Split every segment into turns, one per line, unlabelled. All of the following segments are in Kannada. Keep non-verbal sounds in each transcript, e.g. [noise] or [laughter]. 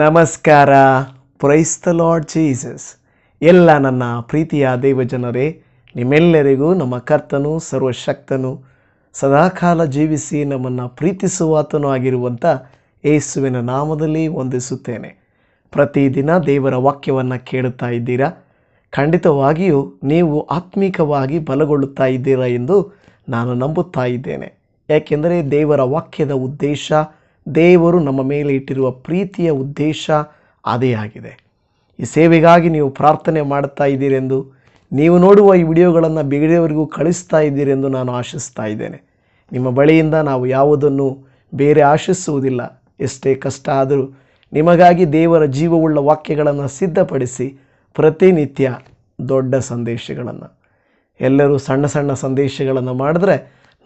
ನಮಸ್ಕಾರ. ಪ್ರೈಸ್ ದ ಲಾರ್ಡ್ ಜೀಸಸ್ ಎಲ್ಲ ನನ್ನ ಪ್ರೀತಿಯ ದೇವಜನರೇ, ನಿಮ್ಮೆಲ್ಲರಿಗೂ ನಮ್ಮ ಕರ್ತನು, ಸರ್ವಶಕ್ತನು, ಸದಾಕಾಲ ಜೀವಿಸಿ ನಮ್ಮನ್ನು ಪ್ರೀತಿಸುವಾತನೂ ಆಗಿರುವಂಥ ಯೇಸುವಿನ ನಾಮದಲ್ಲಿ ವಂದಿಸುತ್ತೇನೆ. ಪ್ರತಿದಿನ ದೇವರ ವಾಕ್ಯವನ್ನು ಕೇಳುತ್ತಾ ಇದ್ದೀರಾ? ಖಂಡಿತವಾಗಿಯೂ ನೀವು ಆತ್ಮಿಕವಾಗಿ ಬಲಗೊಳ್ಳುತ್ತಾ ಇದ್ದೀರಾ ಎಂದು ನಾನು ನಂಬುತ್ತಾ ಇದ್ದೇನೆ. ಯಾಕೆಂದರೆ ದೇವರ ವಾಕ್ಯದ ಉದ್ದೇಶ ದೇವರು ನಮ್ಮ ಮೇಲೆ ಇಟ್ಟಿರುವ ಪ್ರೀತಿಯ ಉದ್ದೇಶ ಅದೇ ಆಗಿದೆ. ಈ ಸೇವೆಗಾಗಿ ನೀವು ಪ್ರಾರ್ಥನೆ ಮಾಡ್ತಾ ಇದ್ದೀರೆಂದು, ನೀವು ನೋಡುವ ಈ ವಿಡಿಯೋಗಳನ್ನು ಬೇರೆಯವರಿಗೂ ಕಳಿಸ್ತಾ ಇದ್ದೀರೆಂದು ನಾನು ಆಶಿಸ್ತಾ ಇದ್ದೇನೆ. ನಿಮ್ಮ ಬಳಿಯಿಂದ ನಾವು ಯಾವುದನ್ನು ಬೇರೆ ಆಶಿಸುವುದಿಲ್ಲ, ಎಷ್ಟೇ ಕಷ್ಟ ಆದರೂ ನಿಮಗಾಗಿ ದೇವರ ಜೀವವುಳ್ಳ ವಾಕ್ಯಗಳನ್ನು ಸಿದ್ಧಪಡಿಸಿ ಪ್ರತಿನಿತ್ಯ ದೊಡ್ಡ ಸಂದೇಶಗಳನ್ನು. ಎಲ್ಲರೂ ಸಣ್ಣ ಸಣ್ಣ ಸಂದೇಶಗಳನ್ನು ಮಾಡಿದ್ರೆ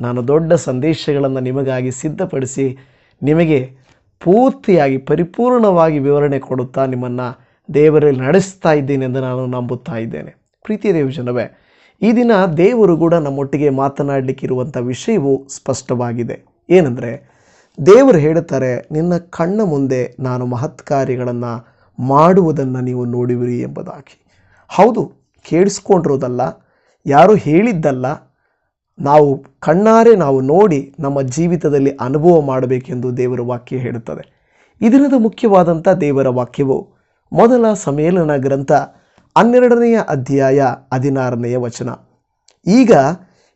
ನಾನು ದೊಡ್ಡ ಸಂದೇಶಗಳನ್ನು ನಿಮಗಾಗಿ ಸಿದ್ಧಪಡಿಸಿ ನಿಮಗೆ ಪೂರ್ತಿಯಾಗಿ ಪರಿಪೂರ್ಣವಾಗಿ ವಿವರಣೆ ಕೊಡುತ್ತಾ ನಿಮ್ಮನ್ನು ದೇವರಲ್ಲಿ ನಡೆಸ್ತಾ ಇದ್ದೇನೆ ಎಂದು ನಾನು ನಂಬುತ್ತಾ ಇದ್ದೇನೆ. ಪ್ರೀತಿಯ ದೇವಜನವೇ ಈ ದಿನ ದೇವರು ಕೂಡ ನಮ್ಮೊಟ್ಟಿಗೆ ಮಾತನಾಡಲಿಕ್ಕಿರುವಂಥ ವಿಷಯವು ಸ್ಪಷ್ಟವಾಗಿದೆ. ಏನಂದರೆ, ದೇವರು ಹೇಳುತ್ತಾರೆ, ನಿನ್ನ ಕಣ್ಣ ಮುಂದೆ ನಾನು ಮಹತ್ ಕಾರ್ಯಗಳನ್ನು ಮಾಡುವುದನ್ನು ನೀವು ನೋಡುವಿರಿ ಎಂಬುದಾಗಿ. ಹೌದು, ಕೇಳಿಸ್ಕೊಂಡಿರೋದಲ್ಲ, ಯಾರು ಹೇಳಿದ್ದಲ್ಲ ನಾವು ಕಣ್ಣಾರೆ ನಾವು ನೋಡಿ ನಮ್ಮ ಜೀವಿತದಲ್ಲಿ ಅನುಭವ ಮಾಡಬೇಕೆಂದು ದೇವರ ವಾಕ್ಯ ಹೇಳುತ್ತದೆ. ಇದರಿಂದ ಮುಖ್ಯವಾದಂಥ ದೇವರ ವಾಕ್ಯವು ಮೊದಲ ಸಮ್ಮೇಳನ ಗ್ರಂಥ ಹನ್ನೆರಡನೆಯ ಅಧ್ಯಾಯ ಹದಿನಾರನೆಯ ವಚನ. ಈಗ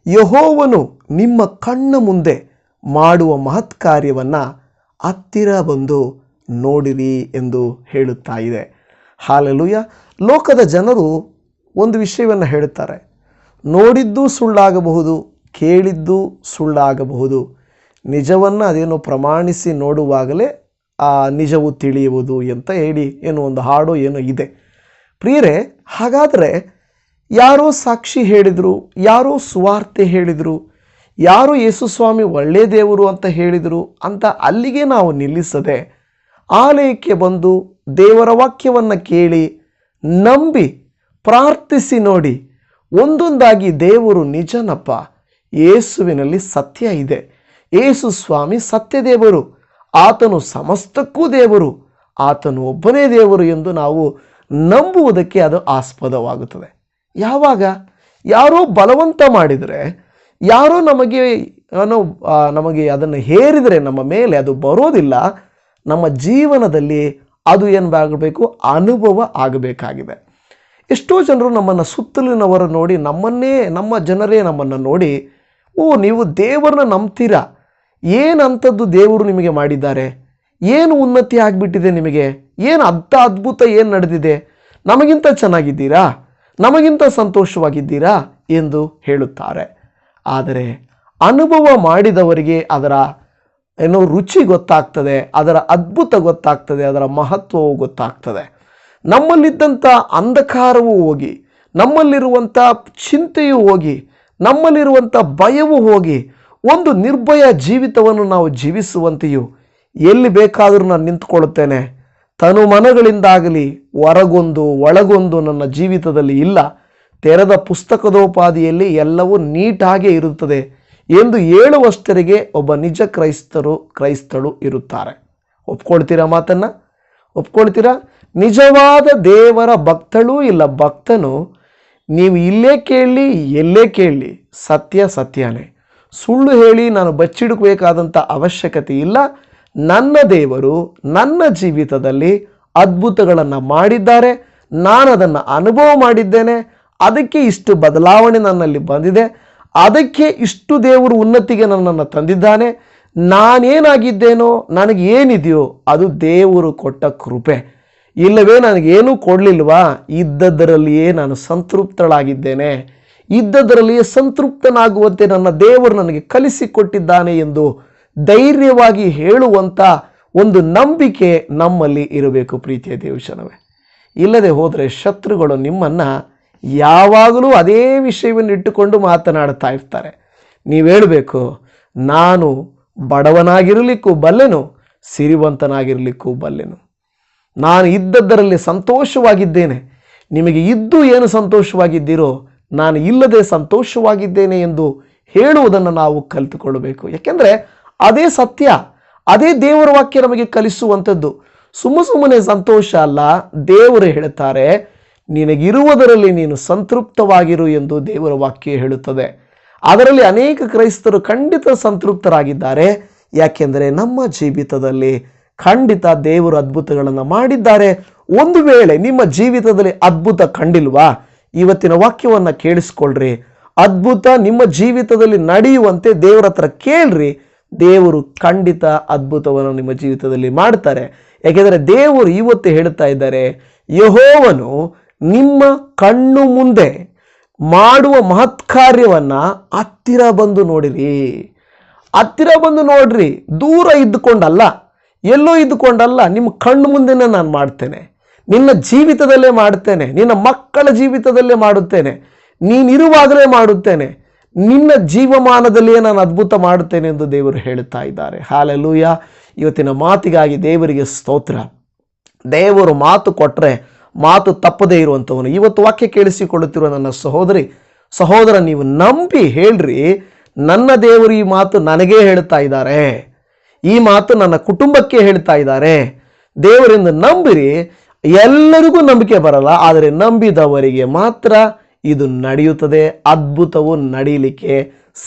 ಯಹೋವನು ನಿಮ್ಮ ಕಣ್ಣ ಮುಂದೆ ಮಾಡುವ ಮಹತ್ ಕಾರ್ಯವನ್ನು ಹತ್ತಿರ ಬಂದು ನೋಡಿರಿ ಎಂದು ಹೇಳುತ್ತಾ ಇದೆ. ಹಾಲೆಲುಯ. ಲೋಕದ ಜನರು ಒಂದು ವಿಷಯವನ್ನು ಹೇಳುತ್ತಾರೆ. ನೋಡಿದ್ದು ಸುಳ್ಳಾಗಬಹುದು, ಕೇಳಿದ್ದು ಸುಳ್ಳಾಗಬಹುದು. ನಿಜವನ್ನು ಅದೇನೋ ಪ್ರಮಾಣಿಸಿ ನೋಡುವಾಗಲೇ ಆ ನಿಜವು ತಿಳಿಯುವುದು ಅಂತ ಹೇಳಿ ಏನೋ ಒಂದು ಹಾಡು ಏನೋ ಇದೆ. ಪ್ರಿಯರೇ, ಹಾಗಾದರೆ ಯಾರೋ ಸಾಕ್ಷಿ ಹೇಳಿದರು, ಯಾರೋ ಸುವಾರ್ತೆ ಹೇಳಿದರು, ಯಾರು ಯೇಸುಸ್ವಾಮಿ ಒಳ್ಳೆ ದೇವರು ಅಂತ ಹೇಳಿದರು ಅಂತ ಅಲ್ಲಿಗೆ ನಾವು ನಿಲ್ಲಿಸದೆ ಆಲಯಕ್ಕೆ ಬಂದು ದೇವರ ವಾಕ್ಯವನ್ನು ಕೇಳಿ ನಂಬಿ ಪ್ರಾರ್ಥಿಸಿ ನೋಡಿ ಒಂದೊಂದಾಗಿ ದೇವರು ನಿಜನಪ್ಪ. ಯೇಸುವಿನಲ್ಲಿ ಸತ್ಯ ಇದೆ. ಏಸು ಸ್ವಾಮಿ ಸತ್ಯ ದೇವರು. ಆತನು ಸಮಸ್ತಕ್ಕೂ ದೇವರು. ಆತನು ಒಬ್ಬನೇ ದೇವರು ಎಂದು ನಾವು ನಂಬುವುದಕ್ಕೆ ಅದು ಆಸ್ಪದವಾಗುತ್ತದೆ. ಯಾವಾಗ? ಯಾರೋ ಬಲವಂತ ಮಾಡಿದರೆ, ಯಾರೋ ನಮಗೆ, ಏನೋ ನಮಗೆ ಅದನ್ನು ಹೇರಿದರೆ, ನಮ್ಮ ಮೇಲೆ ಅದು ಬರೋದಿಲ್ಲ. ನಮ್ಮ ಜೀವನದಲ್ಲಿ ಅದು ಏನಾಗಬೇಕು ಅನುಭವ ಆಗಬೇಕಾಗಿದೆ. ಎಷ್ಟೋ ಜನರು ನಮ್ಮನ್ನು ಸುತ್ತಲಿನವರು ನೋಡಿ ನಮ್ಮನ್ನೇ, ನಮ್ಮ ಜನರೇ ನಮ್ಮನ್ನು ನೋಡಿ, ಓ, ನೀವು ದೇವರನ್ನ ನಂಬ್ತೀರಾ? ಏನಂಥದ್ದು ದೇವರು ನಿಮಗೆ ಮಾಡಿದ್ದಾರೆ? ಏನು ಉನ್ನತಿ ಆಗಿಬಿಟ್ಟಿದೆ ನಿಮಗೆ? ಏನು ಅರ್ಧ ಅದ್ಭುತ ಏನು ನಡೆದಿದೆ? ನಮಗಿಂತ ಚೆನ್ನಾಗಿದ್ದೀರಾ? ನಮಗಿಂತ ಸಂತೋಷವಾಗಿದ್ದೀರಾ? ಎಂದು ಹೇಳುತ್ತಾರೆ. ಆದರೆ ಅನುಭವ ಮಾಡಿದವರಿಗೆ ಅದರ ಏನೋ ರುಚಿ ಗೊತ್ತಾಗ್ತದೆ, ಅದರ ಅದ್ಭುತ ಗೊತ್ತಾಗ್ತದೆ, ಅದರ ಮಹತ್ವವು ಗೊತ್ತಾಗ್ತದೆ. ನಮ್ಮಲ್ಲಿದ್ದಂಥ ಅಂಧಕಾರವೂ ಹೋಗಿ, ನಮ್ಮಲ್ಲಿರುವಂಥ ಚಿಂತೆಯೂ ಹೋಗಿ, ನಮ್ಮಲ್ಲಿರುವಂಥ ಭಯವೂ ಹೋಗಿ, ಒಂದು ನಿರ್ಭಯ ಜೀವಿತವನ್ನು ನಾವು ಜೀವಿಸುವಂತೆಯೂ ಎಲ್ಲಿ ಬೇಕಾದರೂ ನಾನು ನಿಂತ್ಕೊಳ್ಳುತ್ತೇನೆ. ತನು ಮನಗಳಿಂದಾಗಲಿ ಹೊರಗೊಂದು, ಒಳಗೊಂದು ನನ್ನ ಜೀವಿತದಲ್ಲಿ ಇಲ್ಲ. ತೆರೆದ ಪುಸ್ತಕದೋಪಾದಿಯಲ್ಲಿ ಎಲ್ಲವೂ ನೀಟಾಗೇ ಇರುತ್ತದೆ ಎಂದು ಹೇಳುವಷ್ಟರಿಗೆ ಒಬ್ಬ ನಿಜ ಕ್ರೈಸ್ತರು, ಕ್ರೈಸ್ತಳು ಇರುತ್ತಾರೆ. ಒಪ್ಕೊಳ್ತೀರಾ ಮಾತನ್ನು? ಒಪ್ಕೊಳ್ತೀರಾ? ನಿಜವಾದ ದೇವರ ಭಕ್ತಳೂ ಇಲ್ಲ. ಭಕ್ತನು, ನೀವು ಇಲ್ಲೇ ಕೇಳಲಿ ಎಲ್ಲೇ ಕೇಳಲಿ ಸತ್ಯ ಸತ್ಯನೇ. ಸುಳ್ಳು ಹೇಳಿ ನಾನು ಬಚ್ಚಿಡಬೇಕಾದಂಥ ಅವಶ್ಯಕತೆ ಇಲ್ಲ. ನನ್ನ ದೇವರು ನನ್ನ ಜೀವಿತದಲ್ಲಿ ಅದ್ಭುತಗಳನ್ನು ಮಾಡಿದ್ದಾರೆ. ನಾನು ಅದನ್ನು ಅನುಭವ ಮಾಡಿದ್ದೇನೆ. ಅದಕ್ಕೆ ಇಷ್ಟು ಬದಲಾವಣೆ ನನ್ನಲ್ಲಿ ಬಂದಿದೆ. ಅದಕ್ಕೆ ಇಷ್ಟು ದೇವರು ಉನ್ನತಿಗೆ ನನ್ನನ್ನು ತಂದಿದ್ದಾನೆ. ನಾನೇನಾಗಿದ್ದೇನೋ ನನಗೆ ಏನಿದೆಯೋ ಅದು ದೇವರು ಕೊಟ್ಟ ಕೃಪೆ. ಇಲ್ಲವೇ ನನಗೇನೂ ಕೊಡಲಿಲ್ವಾ? ಇದ್ದದರಲ್ಲಿಯೇ ನಾನು ಸಂತೃಪ್ತಳಾಗಿದ್ದೇನೆ. ಇದ್ದದರಲ್ಲಿಯೇ ಸಂತೃಪ್ತನಾಗುವಂತೆ ನನ್ನ ದೇವರು ನನಗೆ ಕಲಿಸಿಕೊಟ್ಟಿದ್ದಾನೆ ಎಂದು ಧೈರ್ಯವಾಗಿ ಹೇಳುವಂಥ ಒಂದು ನಂಬಿಕೆ ನಮ್ಮಲ್ಲಿ ಇರಬೇಕು ಪ್ರೀತಿಯ ದೇವಶನವೇ ಇಲ್ಲದೆ ಹೋದರೆ ಶತ್ರುಗಳು ನಿಮ್ಮನ್ನು ಯಾವಾಗಲೂ ಅದೇ ವಿಷಯವನ್ನು ಇಟ್ಟುಕೊಂಡು ಮಾತನಾಡ್ತಾ ಇರ್ತಾರೆ. ನೀವು ಹೇಳಬೇಕು, ನಾನು ಬಡವನಾಗಿರಲಿಕ್ಕೂ ಬಲ್ಲೆನು, ಸಿರಿವಂತನಾಗಿರಲಿಕ್ಕೂ ಬಲ್ಲೆನು. ನಾನು ಇದ್ದದ್ದರಲ್ಲಿ ಸಂತೋಷವಾಗಿದ್ದೇನೆ. ನಿಮಗೆ ಇದ್ದು ಏನು ಸಂತೋಷವಾಗಿದ್ದೀರೋ, ನಾನು ಇಲ್ಲದೆ ಸಂತೋಷವಾಗಿದ್ದೇನೆ ಎಂದು ಹೇಳುವುದನ್ನು ನಾವು ಕಲಿತುಕೊಳ್ಳಬೇಕು. ಯಾಕೆಂದರೆ ಅದೇ ಸತ್ಯ, ಅದೇ ದೇವರ ವಾಕ್ಯ ನಮಗೆ ಕಲಿಸುವಂಥದ್ದು. ಸುಮ್ಮ ಸುಮ್ಮನೆ ಸಂತೋಷ ಅಲ್ಲ, ದೇವರು ಹೇಳ್ತಾರೆ ನಿನಗಿರುವುದರಲ್ಲಿ ನೀನು ಸಂತೃಪ್ತವಾಗಿರು ಎಂದು ದೇವರ ವಾಕ್ಯ ಹೇಳುತ್ತದೆ. ಅದರಲ್ಲಿ ಅನೇಕ ಕ್ರೈಸ್ತರು ಖಂಡಿತ ಸಂತೃಪ್ತರಾಗಿದ್ದಾರೆ. ಯಾಕೆಂದರೆ ನಮ್ಮ ಜೀವಿತದಲ್ಲಿ ಖಂಡಿತ ದೇವರು ಅದ್ಭುತಗಳನ್ನು ಮಾಡಿದ್ದಾರೆ. ಒಂದು ವೇಳೆ ನಿಮ್ಮ ಜೀವಿತದಲ್ಲಿ ಅದ್ಭುತ ಕಂಡಿಲ್ವಾ? ಇವತ್ತಿನ ವಾಕ್ಯವನ್ನು ಕೇಳಿಸ್ಕೊಳ್ರಿ. ಅದ್ಭುತ ನಿಮ್ಮ ಜೀವಿತದಲ್ಲಿ ನಡೆಯುವಂತೆ ದೇವರ ಹತ್ರ ಕೇಳ್ರಿ. ದೇವರು ಖಂಡಿತ ಅದ್ಭುತವನ್ನು ನಿಮ್ಮ ಜೀವಿತದಲ್ಲಿ ಮಾಡ್ತಾರೆ. ಯಾಕೆಂದರೆ ದೇವರು ಇವತ್ತು ಹೇಳ್ತಾ ಇದ್ದಾರೆ, ಯಹೋವನು ನಿಮ್ಮ ಕಣ್ಣು ಮುಂದೆ ಮಾಡುವ ಮಹತ್ ಕಾರ್ಯವನ್ನ ಹತ್ತಿರ ಬಂದು ನೋಡಿರಿ. ಹತ್ತಿರ ಬಂದು ನೋಡ್ರಿ, ದೂರ ಇದ್ದುಕೊಂಡಲ್ಲ. ಎಲ್ಲೋ ಇದ್ದುಕೊಂಡಲ್ಲ, ನಿಮ್ಮ ಕಣ್ಣು ಮುಂದೆನೇ ನಾನು ಮಾಡ್ತೇನೆ. ನಿನ್ನ ಜೀವಿತದಲ್ಲೇ ಮಾಡ್ತೇನೆ. ನಿನ್ನ ಮಕ್ಕಳ ಜೀವಿತದಲ್ಲೇ ಮಾಡುತ್ತೇನೆ. ನೀನಿರುವಾಗಲೇ ಮಾಡುತ್ತೇನೆ. ನಿನ್ನ ಜೀವಮಾನದಲ್ಲಿಯೇ ನಾನು ಅದ್ಭುತ ಮಾಡುತ್ತೇನೆ ಎಂದು ದೇವರು ಹೇಳುತ್ತಾ ಇದ್ದಾರೆ. ಹಾಲೆಲೂಯ. ಇವತ್ತಿನ ಮಾತಿಗಾಗಿ ದೇವರಿಗೆ ಸ್ತೋತ್ರ. ದೇವರು ಮಾತು ಕೊಟ್ಟರೆ ಮಾತು ತಪ್ಪದೇ ಇರುವಂಥವನು. ಇವತ್ತು ವಾಕ್ಯ ಕೇಳಿಸಿಕೊಳ್ಳುತ್ತಿರುವ ನನ್ನ ಸಹೋದರಿ, ಸಹೋದರ, ನೀವು ನಂಬಿ ಹೇಳ್ರಿ, ನನ್ನ ದೇವರು ಈ ಮಾತು ನನಗೇ ಹೇಳ್ತಾ ಇದ್ದಾರೆ. ಈ ಮಾತು ನನ್ನ ಕುಟುಂಬಕ್ಕೆ ಹೇಳ್ತಾ ಇದ್ದಾರೆ. ದೇವರಿಂದ ನಂಬಿರಿ, ಎಲ್ಲರಿಗೂ ನಂಬಿಕೆ ಬರಲ್ಲ, ಆದರೆ ನಂಬಿದವರಿಗೆ ಮಾತ್ರ ಇದು ನಡೆಯುತ್ತದೆ, ಅದ್ಭುತವು ನಡೀಲಿಕ್ಕೆ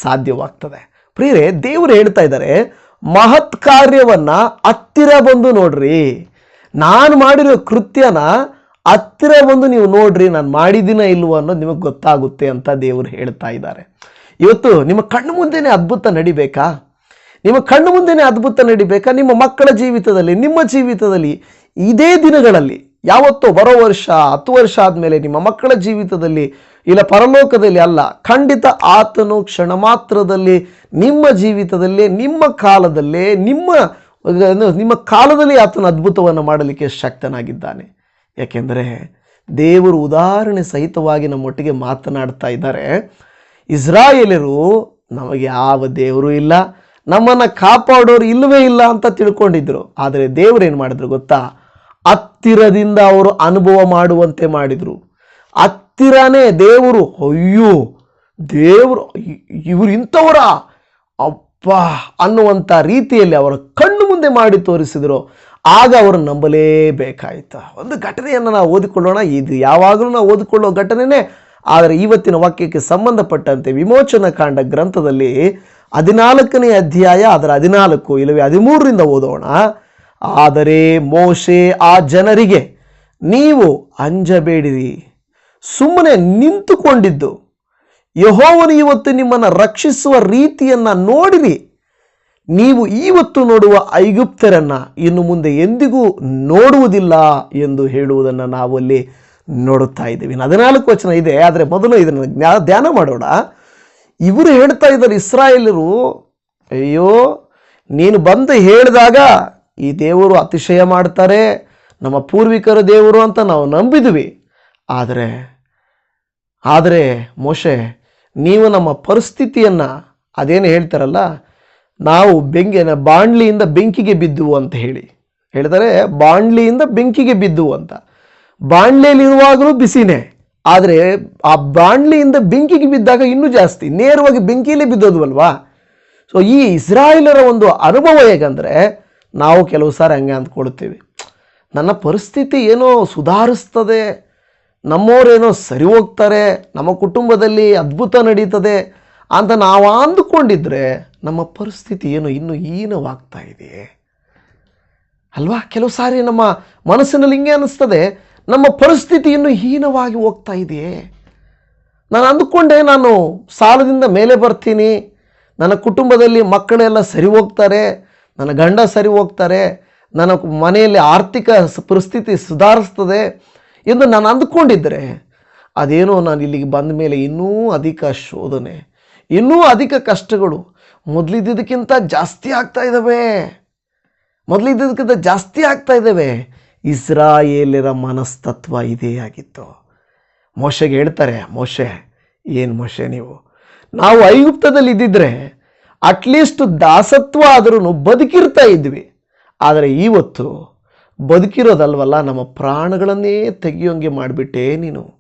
ಸಾಧ್ಯವಾಗ್ತದೆ. ಪ್ರಿಯರೇ, ದೇವರು ಹೇಳ್ತಾ ಇದ್ದಾರೆ, ಮಹತ್ ಕಾರ್ಯವನ್ನ ಹತ್ತಿರ ಬಂದು ನೋಡ್ರಿ. ನಾನು ಮಾಡಿರೋ ಕೃತ್ಯನ ಹತ್ತಿರ ಬಂದು ನೀವು ನೋಡ್ರಿ, ನಾನು ಮಾಡಿದ್ದೀನ ಇಲ್ವೋ ಅನ್ನೋದು ನಿಮಗೆ ಗೊತ್ತಾಗುತ್ತೆ ಅಂತ ದೇವರು ಹೇಳ್ತಾ ಇದ್ದಾರೆ. ಇವತ್ತು ನಿಮ್ಮ ಕಣ್ಣು ಮುಂದೆನೇ ಅದ್ಭುತ ನಡಿಬೇಕಾ? ನಿಮ್ಮ ಕಣ್ಣು ಮುಂದೆನೇ ಅದ್ಭುತ ನಡಿಬೇಕಾ? ನಿಮ್ಮ ಮಕ್ಕಳ ಜೀವಿತದಲ್ಲಿ, ನಿಮ್ಮ ಜೀವಿತದಲ್ಲಿ ಇದೇ ದಿನಗಳಲ್ಲಿ, ಯಾವತ್ತೋ ಬರೋ ವರ್ಷ, ಹತ್ತು ವರ್ಷ ಆದಮೇಲೆ ನಿಮ್ಮ ಮಕ್ಕಳ ಜೀವಿತದಲ್ಲಿ ಇಲ್ಲ, ಪರಲೋಕದಲ್ಲಿ ಅಲ್ಲ, ಖಂಡಿತ ಆತನು ಕ್ಷಣ ಮಾತ್ರದಲ್ಲಿ ನಿಮ್ಮ ಜೀವಿತದಲ್ಲೇ, ನಿಮ್ಮ ಕಾಲದಲ್ಲೇ, ನಿಮ್ಮ ನಿಮ್ಮ ಕಾಲದಲ್ಲಿ ಆತನ ಅದ್ಭುತವನ್ನು ಮಾಡಲಿಕ್ಕೆ ಶಕ್ತನಾಗಿದ್ದಾನೆ. ಯಾಕೆಂದರೆ ದೇವರು ಉದಾಹರಣೆ ಸಹಿತವಾಗಿ ನಮ್ಮೊಟ್ಟಿಗೆ ಮಾತನಾಡ್ತಾ ಇದ್ದಾರೆ. ಇಸ್ರಾಯೇಲರು ನಮಗೆ ಯಾವ ದೇವರು ಇಲ್ಲ. ನಮ್ಮನ್ನು ಕಾಪಾಡೋರು ಇಲ್ಲವೇ ಇಲ್ಲ ಅಂತ ತಿಳ್ಕೊಂಡಿದ್ರು. ಆದರೆ ದೇವರು ಏನು ಮಾಡಿದ್ರು ಗೊತ್ತಾ? ಹತ್ತಿರದಿಂದ ಅವರು ಅನುಭವ ಮಾಡುವಂತೆ ಮಾಡಿದರು. ಹತ್ತಿರನೇ ದೇವರು, ಅಯ್ಯೋ, ದೇವರು, ಇವರು ಇಂಥವರ? ಅಪ್ಪ ಅನ್ನುವಂಥ ರೀತಿಯಲ್ಲಿ ಅವರ ಕಣ್ಣು ಮುಂದೆ ಮಾಡಿ ತೋರಿಸಿದರು. ಆಗ ಅವರು ನಂಬಲೇಬೇಕಾಯಿತು. ಒಂದು ಘಟನೆಯನ್ನು ನಾವು ಓದಿಕೊಳ್ಳೋಣ. ಇದು ಯಾವಾಗಲೂ ನಾವು ಓದಿಕೊಳ್ಳೋ ಘಟನೆನೇ. ಆದರೆ ಇವತ್ತಿನ ವಾಕ್ಯಕ್ಕೆ ಸಂಬಂಧಪಟ್ಟಂತೆ ವಿಮೋಚನ ಕಾಂಡ ಗ್ರಂಥದಲ್ಲಿ ಹದಿನಾಲ್ಕನೇ ಅಧ್ಯಾಯ, ಅದರ ಹದಿನಾಲ್ಕು, ಇಲ್ಲವೇ ಹದಿಮೂರರಿಂದ ಓದೋಣ. ಆದರೆ ಮೋಶೆ ಆ ಜನರಿಗೆ, ನೀವು ಅಂಜಬೇಡಿರಿ. ಸುಮ್ಮನೆ ನಿಂತುಕೊಂಡಿದ್ದು. ಯಹೋವನು ಇವತ್ತು ನಿಮ್ಮನ್ನು ರಕ್ಷಿಸುವ ರೀತಿಯನ್ನು ನೋಡಿರಿ. ನೀವು ಇವತ್ತು ನೋಡುವ ಐಗುಪ್ತರನ್ನ ಇನ್ನು ಮುಂದೆ ಎಂದಿಗೂ ನೋಡುವುದಿಲ್ಲ ಎಂದು ಹೇಳುವುದನ್ನು ನಾವು ಅಲ್ಲಿ ನೋಡುತ್ತಾ ಇದ್ದೀವಿ. ಹದಿನಾಲ್ಕು ವಚನ ಇದೆ, ಆದರೆ ಮೊದಲು ಇದನ್ನು ಧ್ಯಾನ ಮಾಡೋಣ. ಇವರು ಹೇಳ್ತಾ ಇದ್ದಾರೆ ಇಸ್ರಾಯೇಲರು ಅಯ್ಯೋ, ನೀನು ಬಂದು ಹೇಳಿದಾಗ ಈ ದೇವರು ಅತಿಶಯ ಮಾಡ್ತಾರೆ, ನಮ್ಮ ಪೂರ್ವಿಕರ ದೇವರು ಅಂತ ನಾವು ನಂಬಿದ್ವಿ. ಆದರೆ ಆದರೆ ಮೋಶೆ, ನೀವು ನಮ್ಮ ಪರಿಸ್ಥಿತಿಯನ್ನು ಅದೇನು ಹೇಳ್ತಾರಲ್ಲ, ನಾವು ಬೆಂಕಿ ಬಾಣ್ಲಿಯಿಂದ ಬೆಂಕಿಗೆ ಬಿದ್ದುವು ಅಂತ ಹೇಳಿ. ಹೇಳ್ತಾರೆ ಬಾಣ್ಲಿಯಿಂದ ಬೆಂಕಿಗೆ ಬಿದ್ದುವು ಅಂತ. ಬಾಣ್ಲಿಯಲ್ಲಿರುವಾಗಲೂ ಬಿಸಿನೇ. ಆದರೆ ಆ ಬಾಣ್ಲಿಯಿಂದ ಬೆಂಕಿಗೆ ಬಿದ್ದಾಗ ಇನ್ನೂ ಜಾಸ್ತಿ, ನೇರವಾಗಿ ಬೆಂಕಿಯಲ್ಲಿ ಬೆಂಕಿಯಲ್ಲೇ ಬಿದ್ದೋದ್ವಲ್ವಾ ಸೊ ಈ ಇಸ್ರಾಯೇಲರ ಒಂದು ಅನುಭವ ಹೇಗಂದರೆ, ನಾವು ಕೆಲವು ಸಾರಿ ಹಂಗೆ ಅಂದ್ಕೊಳ್ತೀವಿ. ನನ್ನ ಪರಿಸ್ಥಿತಿ ಏನೋ ಸುಧಾರಿಸ್ತದೆ ನಮ್ಮವರೇನೋ ಸರಿ ಹೋಗ್ತಾರೆ, ನಮ್ಮ ಕುಟುಂಬದಲ್ಲಿ ಅದ್ಭುತ ನಡೀತದೆ ಅಂತ ನಾವು ಅಂದುಕೊಂಡಿದ್ರೆ ನಮ್ಮ ಪರಿಸ್ಥಿತಿ ಏನೋ ಇನ್ನೂ ಹೀನವಾಗ್ತಾ ಇದೆ. ಅಲ್ವಾ? ಕೆಲವು ಸಾರಿ ನಮ್ಮ ಮನಸ್ಸಿನಲ್ಲಿ ಹಿಂಗೆ ಅನ್ನಿಸ್ತದೆ ನಮ್ಮ ಪರಿಸ್ಥಿತಿ ಇನ್ನೂ ಹೀನವಾಗಿ ಹೋಗ್ತಾ ಇದೆಯೇ? ನಾನು ಅಂದುಕೊಂಡೆ ನಾನು ಸಾಲದಿಂದ ಮೇಲೆ ಬರ್ತೀನಿ, ನನ್ನ ಕುಟುಂಬದಲ್ಲಿ ಮಕ್ಕಳೆಲ್ಲ ಸರಿ ಹೋಗ್ತಾರೆ, ನನ್ನ ಗಂಡ ಸರಿ ಹೋಗ್ತಾರೆ, ನನ್ನ ಮನೆಯಲ್ಲಿ ಆರ್ಥಿಕ ಪರಿಸ್ಥಿತಿ ಸುಧಾರಿಸ್ತದೆ ಎಂದು ನಾನು ಅಂದುಕೊಂಡಿದ್ದರೆ ಅದೇನೋ ನಾನು ಇಲ್ಲಿಗೆ ಬಂದ ಮೇಲೆ ಇನ್ನೂ ಅಧಿಕ ಶೋಧನೆ, ಇನ್ನೂ ಅಧಿಕ ಕಷ್ಟಗಳು ಮೊದಲಿದ್ದಕ್ಕಿಂತ ಜಾಸ್ತಿ ಆಗ್ತಾ ಇದ್ದಾವೆ. ಮೊದಲಿದ್ದಕ್ಕಿಂತ ಜಾಸ್ತಿ ಆಗ್ತಾ ಇದ್ದಾವೆ. ಇಸ್ರಾಯೇಲರ ಮನಸ್ತತ್ವ ಇದೇ ಆಗಿತ್ತು. ಮೋಶೆಗೆ ಹೇಳ್ತಾರೆ, ಮೋಶೆ, ಏನು ಮೋಶೆ ನೀವು? ನಾವು ಐಗುಪ್ತದಲ್ಲಿ ಇದ್ದಿದ್ರೆ ಅಟ್ಲೀಸ್ಟ್ ದಾಸತ್ವ ಆದ್ರೂ ಬದುಕಿರ್ತಾ ಇದ್ವಿ. ಆದರೆ ಇವತ್ತು ಬದುಕಿರೋದಲ್ವಲ್ಲ, ನಮ್ಮ ಪ್ರಾಣಗಳನ್ನೇ ತೆಗೆಯೋಂಗೆ ಮಾಡಿಬಿಟ್ಟೆ ನೀನು.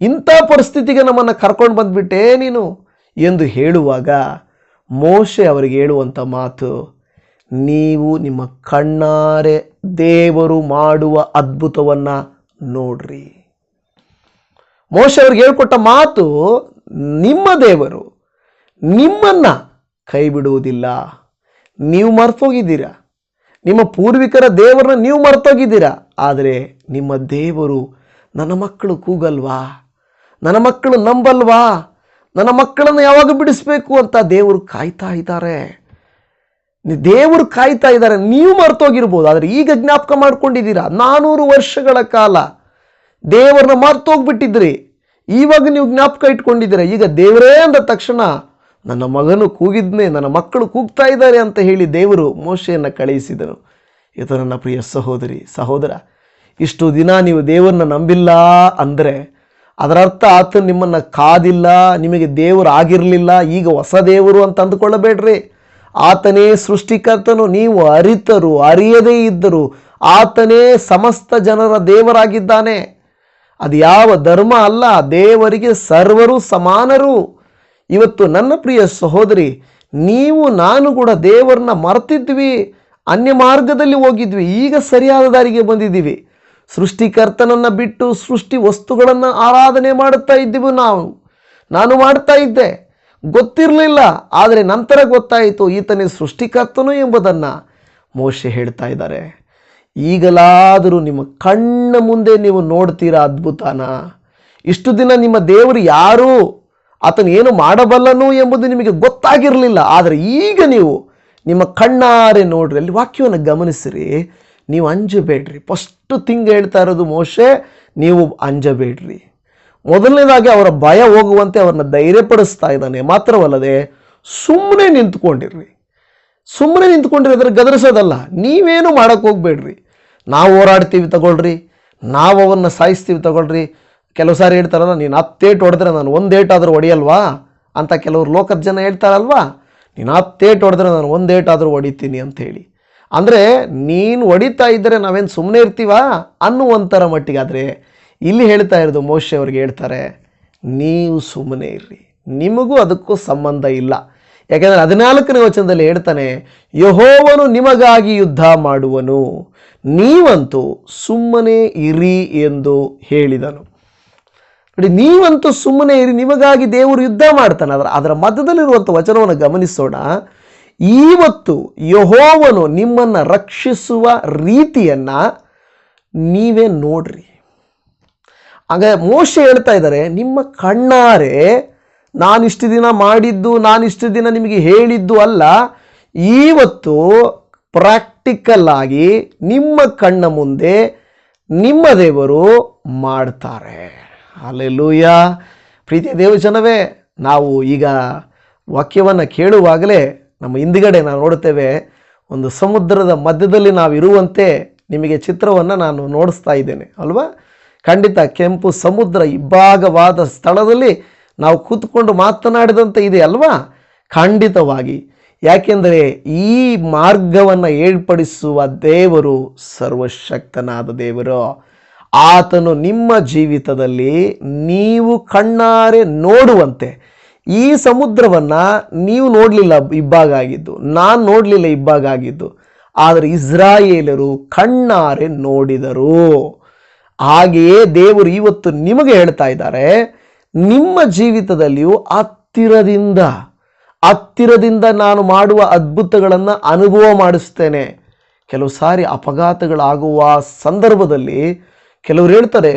ಇಂಥ ಪರಿಸ್ಥಿತಿಗೆ ನಮ್ಮನ್ನು ಕರ್ಕೊಂಡು ಬಂದುಬಿಟ್ಟೆ ನೀನು. ಎಂದು ಹೇಳುವಾಗ ಮೋಶೆ ಅವರಿಗೆ ಹೇಳುವಂಥ ಮಾತು ನೀವು ನಿಮ್ಮ ಕಣ್ಣಾರೆ ದೇವರು ಮಾಡುವ ಅದ್ಭುತವನ್ನು ನೋಡ್ರಿ. ಮೋಶ ಅವ್ರಿಗೆ ಹೇಳ್ಕೊಟ್ಟ ಮಾತು ನಿಮ್ಮ ದೇವರು ನಿಮ್ಮನ್ನ ಕೈ ಬಿಡುವುದಿಲ್ಲ ನೀವು ಮರ್ತೋಗಿದ್ದೀರಾ. ನಿಮ್ಮ ಪೂರ್ವಿಕರ ದೇವರನ್ನ ನೀವು ಮರ್ತೋಗಿದ್ದೀರಾ. ಆದರೆ ನಿಮ್ಮ ದೇವರು ನನ್ನ ಮಕ್ಕಳು ಕೂಗಲ್ವಾ? ನನ್ನ ಮಕ್ಕಳು ನಂಬಲ್ವಾ? ನನ್ನ ಮಕ್ಕಳನ್ನು ಯಾವಾಗ ಬಿಡಿಸ್ಬೇಕು ಅಂತ ದೇವರು ಕಾಯ್ತಾ ಇದ್ದಾರೆ. ದೇವರು ಕಾಯ್ತಾ ಇದ್ದಾರೆ. ನೀವು ಮರ್ತೋಗಿರ್ಬೋದು, ಆದರೆ ಈಗ ಜ್ಞಾಪಕ ಮಾಡ್ಕೊಂಡಿದ್ದೀರಾ? ನಾನೂರು ವರ್ಷಗಳ ಕಾಲ ದೇವರನ್ನ ಮರ್ತೋಗ್ಬಿಟ್ಟಿದ್ರಿ. ಇವಾಗ ನೀವು ಜ್ಞಾಪಕ ಇಟ್ಕೊಂಡಿದ್ದೀರಾ? ಈಗ ದೇವರೇ ಅಂದ ತಕ್ಷಣ ನನ್ನ ಮಗನು ಕೂಗಿದ್ನೆ, ನನ್ನ ಮಕ್ಕಳು ಕೂಗ್ತಾ ಇದ್ದಾರೆ ಅಂತ ಹೇಳಿ ದೇವರು ಮೋಶೆಯನ್ನು ಕಳುಹಿಸಿದನು. ಇದು ನನ್ನ ಪ್ರಿಯ ಸಹೋದರಿ, ಸಹೋದರ, ಇಷ್ಟು ದಿನ ನೀವು ದೇವರನ್ನ ನಂಬಿಲ್ಲ ಅಂದರೆ ಅದರ ಅರ್ಥ ಆತ ನಿಮ್ಮನ್ನು ಕಾದಿಲ್ಲ, ನಿಮಗೆ ದೇವರು ಆಗಿರಲಿಲ್ಲ, ಈಗ ಹೊಸ ದೇವರು ಅಂತ ಅಂದುಕೊಳ್ಳಬೇಡ್ರಿ. ಆತನೇ ಸೃಷ್ಟಿಕರ್ತನು, ನೀವು ಅರಿತರು, ಅರಿಯದೇ ಇದ್ದರು, ಆತನೇ ಸಮಸ್ತ ಜನರ ದೇವರಾಗಿದ್ದಾನೆ. ಅದು ಯಾವ ಧರ್ಮ ಅಲ್ಲ, ದೇವರಿಗೆ ಸರ್ವರು ಸಮಾನರು. ಇವತ್ತು ನನ್ನ ಪ್ರಿಯ ಸಹೋದರಿ, ನೀವು, ನಾನು ಕೂಡ ದೇವರನ್ನ ಮರ್ತಿದ್ವಿ, ಅನ್ಯ ಮಾರ್ಗದಲ್ಲಿ ಹೋಗಿದ್ವಿ, ಈಗ ಸರಿಯಾದ ದಾರಿಗೆ ಬಂದಿದ್ದೀವಿ. ಸೃಷ್ಟಿಕರ್ತನನ್ನು ಬಿಟ್ಟು ಸೃಷ್ಟಿ ವಸ್ತುಗಳನ್ನು ಆರಾಧನೆ ಮಾಡುತ್ತಾ ಇದ್ದೀವಿ ನಾವು. ನಾನು ಮಾಡ್ತಾ ಇದ್ದೆ. ಗೊತ್ತಿರಲಿಲ್ಲ, ಆದರೆ ನಂತರ ಗೊತ್ತಾಯಿತು, ಈತನೇ ಸೃಷ್ಟಿಕರ್ತನು ಎಂಬುದನ್ನು ಮೋಶೆ ಹೇಳ್ತಾ ಇದ್ದಾರೆ. ಈಗಲಾದರೂ ನಿಮ್ಮ ಕಣ್ಣ ಮುಂದೆ ನೀವು ನೋಡ್ತೀರಾ ಅದ್ಭುತನ? ಇಷ್ಟು ದಿನ ನಿಮ್ಮ ದೇವರು ಯಾರು? ಆತನು ಏನು ಮಾಡಬಲ್ಲನು ಎಂಬುದು ನಿಮಗೆ ಗೊತ್ತಾಗಿರಲಿಲ್ಲ, ಆದರೆ ಈಗ ನೀವು ನಿಮ್ಮ ಕಣ್ಣಾರೆ ನೋಡ್ರಿ, ಅಲ್ಲಿ ವಾಕ್ಯವನ್ನು ಗಮನಿಸಿರಿ. ನೀವು ಅಂಜಬೇಡ್ರಿ. ಫಸ್ಟ್ ತಿಂಗ್ ಹೇಳ್ತಾ ಇರೋದು ಮೋಶೆ, ನೀವು ಅಂಜಬೇಡ್ರಿ. ಮೊದಲನೇದಾಗಿ ಅವರ ಭಯ ಹೋಗುವಂತೆ ಅವ್ರನ್ನ ಧೈರ್ಯಪಡಿಸ್ತಾ ಇದ್ದಾನೆ. ಮಾತ್ರವಲ್ಲದೆ ಸುಮ್ಮನೆ ನಿಂತ್ಕೊಂಡಿರ್ರಿ. ಸುಮ್ಮನೆ ನಿಂತ್ಕೊಂಡಿರೋದ್ರೆ ಗದರಿಸೋದಲ್ಲ. ನೀವೇನು ಮಾಡಕ್ಕೆ ಹೋಗ್ಬೇಡ್ರಿ. ನಾವು ಹೋರಾಡ್ತೀವಿ ತಗೊಳ್ರಿ. ನಾವು ಅವನ್ನ ಸಾಯಿಸ್ತೀವಿ ತಗೊಳ್ರಿ. ಕೆಲವು ಸಾರಿ ಹೇಳ್ತಾರಲ್ಲ, ನೀನು ಹತ್ತೇಟು ಹೊಡೆದ್ರೆ ನಾನು ಒಂದೇಟಾದರೂ ಹೊಡೆಯಲ್ವಾ? ಅಂತ ಕೆಲವರು ಲೋಕದ ಜನ ಹೇಳ್ತಾರಲ್ವಾ? ನೀನು ಹತ್ತೇಟು ಹೊಡೆದ್ರೆ ನಾನು ಒಂದೇಟಾದರೂ ಹೊಡಿತೀನಿ ಅಂತ ಹೇಳಿ. ಅಂದರೆ ನೀನು ಹೊಡಿತಾ ಇದ್ದರೆ ನಾವೇನು ಸುಮ್ಮನೆ ಇರ್ತೀವಾ ಅನ್ನುವಂಥರ ಮಟ್ಟಿಗೆ ಆದರೆ ಇಲ್ಲಿ ಹೇಳ್ತಾ ಇರೋದು ಮೋಶೆ ಅವ್ರಿಗೆ ಹೇಳ್ತಾರೆ, ನೀವು ಸುಮ್ಮನೆ ಇರ್ರಿ. ನಿಮಗೂ ಅದಕ್ಕೂ ಸಂಬಂಧ ಇಲ್ಲ. ಯಾಕೆಂದರೆ ಹದಿನಾಲ್ಕನೇ ವಚನದಲ್ಲಿ ಹೇಳ್ತಾನೆ, ಯಹೋವನು ನಿಮಗಾಗಿ ಯುದ್ಧ ಮಾಡುವನು. ನೀವಂತೂ ಸುಮ್ಮನೆ ಇರಿ ಎಂದು ಹೇಳಿದನು. ನೋಡಿ, ನೀವಂತೂ ಸುಮ್ಮನೆ ಇರಿ, ನಿಮಗಾಗಿ ದೇವರು ಯುದ್ಧ ಮಾಡ್ತಾನೆ. ಅದರ ಅದರ ಮಧ್ಯದಲ್ಲಿರುವಂಥ ವಚನವನ್ನು ಗಮನಿಸೋಣ. ಇವತ್ತು ಯಹೋವನು ನಿಮ್ಮನ್ನು ರಕ್ಷಿಸುವ ರೀತಿಯನ್ನು ನೀವೇ ನೋಡ್ರಿ. ಆಗ ಮೋಶೆ ಹೇಳ್ತಾ ಇದ್ದಾರೆ, ನಿಮ್ಮ ಕಣ್ಣಾರೆ ನಾನಿಷ್ಟು ದಿನ ಮಾಡಿದ್ದು ನಾನಿಷ್ಟು ದಿನ ನಿಮಗೆ ಹೇಳಿದ್ದು ಅಲ್ಲ ಇವತ್ತು ಪ್ರಾಕ್ಟಿಕಲ್ ಆಗಿ ನಿಮ್ಮ ಕಣ್ಣ ಮುಂದೆ ನಿಮ್ಮ ದೇವರು ಮಾಡ್ತಾರೆ. ಅಲ್ಲೆಲ್ಲೂಯ ಪ್ರೀತಿಯ ದೇವಜನವೇ ನಾವು ಈಗ ವಾಕ್ಯವನ್ನು ಕೇಳುವಾಗಲೇ ನಮ್ಮ ಹಿಂದ್ಗಡೆ ನಾವು ನೋಡ್ತೇವೆ ಒಂದು ಸಮುದ್ರದ ಮಧ್ಯದಲ್ಲಿ ನಾವು ಇರುವಂತೆ ನಿಮಗೆ ಚಿತ್ರವನ್ನು ನಾನು ನೋಡಿಸ್ತಾ ಇದ್ದೇನೆ, ಅಲ್ವಾ? ಖಂಡಿತ ಕೆಂಪು ಸಮುದ್ರ ಇಬ್ಬಾಗವಾದ ಸ್ಥಳದಲ್ಲಿ ನಾವು ಕೂತ್ಕೊಂಡು ಮಾತನಾಡಿದಂತೆ ಇದೆ ಅಲ್ವಾ? ಖಂಡಿತವಾಗಿ. ಯಾಕೆಂದರೆ ಈ ಮಾರ್ಗವನ್ನು ಏರ್ಪಡಿಸುವ ದೇವರು ಸರ್ವಶಕ್ತನಾದ ದೇವರು. ಆತನು ನಿಮ್ಮ ಜೀವಿತದಲ್ಲಿ ನೀವು ಕಣ್ಣಾರೆ ನೋಡುವಂತೆ. ಈ ಸಮುದ್ರವನ್ನು ನೀವು ನೋಡಲಿಲ್ಲ ಇಬ್ಬಾಗ ಆಗಿದ್ದು, ನಾನು ನೋಡಲಿಲ್ಲ ಇಬ್ಬಾಗ ಆಗಿದ್ದು. ಆದರೆ ಇಸ್ರಾಯೇಲರು ಕಣ್ಣಾರೆ ನೋಡಿದರು. ಹಾಗೆಯೇ ದೇವರು ಇವತ್ತು ನಿಮಗೆ ಹೇಳ್ತಾ ಇದ್ದಾರೆ, ನಿಮ್ಮ ಜೀವಿತದಲ್ಲಿಯೂ ಹತ್ತಿರದಿಂದ ಹತ್ತಿರದಿಂದ ನಾನು ಮಾಡುವ ಅದ್ಭುತಗಳನ್ನು ಅನುಭವ ಮಾಡಿಸ್ತೇನೆ. ಕೆಲವು ಸಾರಿ ಅಪಘಾತಗಳಾಗುವ ಸಂದರ್ಭದಲ್ಲಿ ಕೆಲವರು ಹೇಳ್ತಾರೆ,